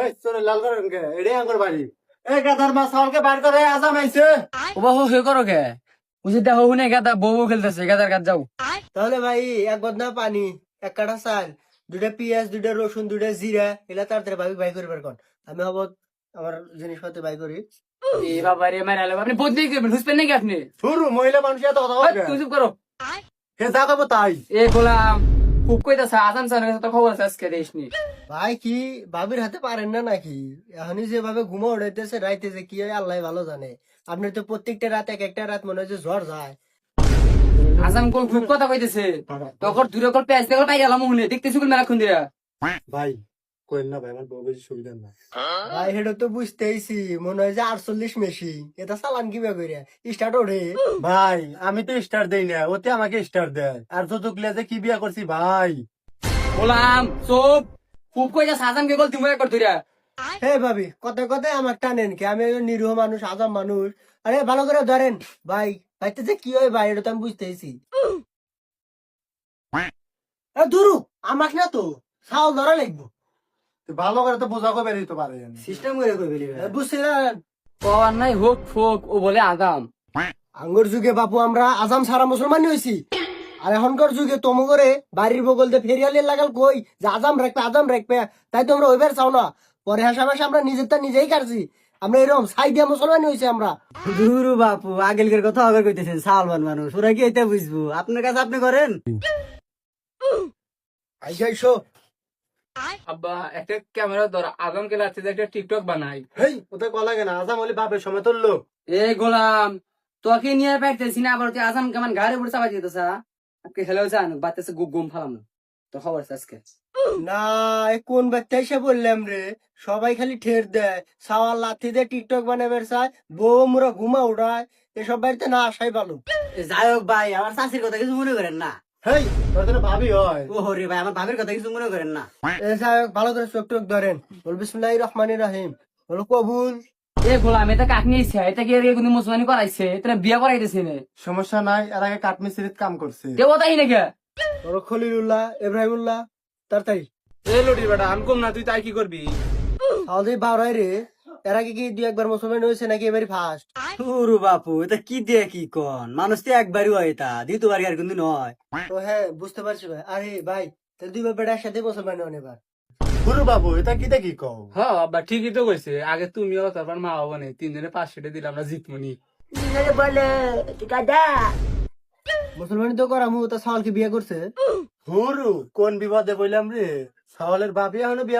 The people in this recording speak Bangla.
এই তোরে লাল করেন কে? এটাই আঙ্গুর বাড়ি। এই গাদার মা সালকে বার করে আজাম আইছে। ও বাহু হে করো কে? বুঝি দেখো হুনে গাদা বউ বউ খেলতেছে গাদার কাজ যাও। তাহলে ভাই এক বদনা পানি এক কাটা চাল দুটা পেঁয়াজ দুটা রসুন দুটা জিরা এগুলা তাড়াতাড়ি ভাবি বাই করবার কোন। আমি হব আমার জিনিসপত্র বাই করি। এ বাবা রে মারা আপনি বদলি করবেন হুসপেন নাকি আপনি? মহিলা মানুষ এত কথা চুপ করো। হে যা তাই। এ গোলাম। খুব কইতাছে আজান সান তো খবর আছে আজকে দেশনি ভাই কি ভাবির হাতে পারেন না নাকি? এখনই যেভাবে ঘুমো উড়াইতেছে রাইতে যে কি হয় আল্লাহ ভালো জানে। আপনার তো প্রত্যেকটা রাত এক একটা রাত মনে হয় যে ঝড় যায়। আজান কোন খুব কথা কইতেছে? তখন দূরে কল পেঁয়াজ দেখল পাই গেলাম দেখতেছি কোন মেলা খুন দিয়া? ভাই কইন না ভাই আমার বউ বেশি সুবিধা না। ভাই সেটা তো বুঝতেইছি মনে হয় যে আটচল্লিশ মেশি এটা চালান কিবা করিয়া স্টার্ট ওঠে। ভাই আমি তো স্টার দেই না ওতে আমাকে স্টার দেয়। আর তো তুকলে যে কি বিয়া করছি ভাই। গোলাম চুপ। আজান কে গল তুমি একবার ধরিয়া হে ভাবি কথায় আমার টানেন কি? আমি একজন নিরীহ মানুষ আজাম মানুষ। আরে ভালো করে ধরেন। ভাই ভাইতে যে কি হয় ভাই এটা তো আমি বুঝতেছি এ দুরু আমাকে না তো চাউল ধরা লাগবো। ভালো করে তো বোঝা দিতে পারে। সিস্টেম করে কই বুঝছিলেন কওয়ার নাই হোক ফোক ও বলে আগাম। আঙ্গুর যুগে বাপু আমরা আজাম সারা মুসলমান হয়েছি আর এখনকার যুগে তোমো করে বাড়ির বগল দিয়ে ফেরিয়ালি লাগাল কই? যে আজাম রাখবে আজাম রাখবে তাই তোমরা ওইবার চাও না। পরে হাসাবাসে আমরা নিজেরটা নিজেই কাটছি। আমরা এরকম সাই দিয়া মুসলমান হয়েছি আমরা। দুরু বাপু আগেলকার কথা আবার কইতেছেন সালমান মানুষ ওরা কি এটা বুঝব? আপনার কাছে আপনি করেন? আইসা আইসো। আব্বা একটা ক্যামেরা ধর আগাম কে লাগছে একটা টিকটক বানাই। হেই ওতে কলা কেনা আজাম হলে বাপের সময় তোর লোক এ গোলাম তোকে নিয়ে পাইতেছি না আবার তুই আজাম কেমন গাড়ি পড়ে চাপাই দিতেছা আজকে হেলেও জানো বাতাসে গুম গুম ফালাম। তো খবর আজকে? না কোন ব্যক্তি এসে বললাম রে? সবাই খালি ঠের দেয়। সাওয়াল লাথি দিয়ে টিকটক বানাবার চায় বউ মুরা ঘুমা উড়ায়। এসব বাড়িতে না আসাই ভালো। যাই হোক ভাই আমার শাশির কথা কিছু মনে করেন না। হেই তোর জন্য ভাবি হয়। ও হরি ভাই আমার ভাবির কথা কিছু মনে করেন না। এ সাহেব ভালো করে চোখ টোক ধরেন। বল বিসমুল্লাহ রহমান রাহিম। বলো কবুল। এ গোলাম এটা নিয়েছে? এটা কি এর কোনো মুসলমানি করাইছে? এটা বিয়া করাইতেছে নে। সমস্যা নাই এর আগে কাঠমিস্ত্রিত কাম করছে। কেউ তাই নাকি? বলো খলিলুল্লাহ ইব্রাহিমুল্লাহ তাড়াতাড়ি এ লড়ি বেটা আমি কম না তুই তাই কি করবি? আমাদের বারোয় রে। এর আগে কি দুই একবার মুসলমান হয়েছে নাকি এবারই ফার্স্ট বাপু এটা কি দিয়ে কি কন? মানুষ তো একবারই হয় তা দ্বিতীয়বার আর কিন্তু নয় তো হ্যাঁ বুঝতে পারছি ভাই। আরে ভাই তাহলে দুই বেটা একসাথে মুসলমান হন এবার। গুরু বাবু এটা কি দেখি কও? হ্যাঁ ঠিকই তো কইছে। আগে তুমিও তারপর মা হব না তিনজনে পাঁচশোটা দিলে আমরা জিতমনি মুসলমান তো করামু তা সাওয়ালকে বিয়ে করছে? হুরু কোন বিপদে বললাম রে? সাওয়ালের বাপি এখনও বিয়া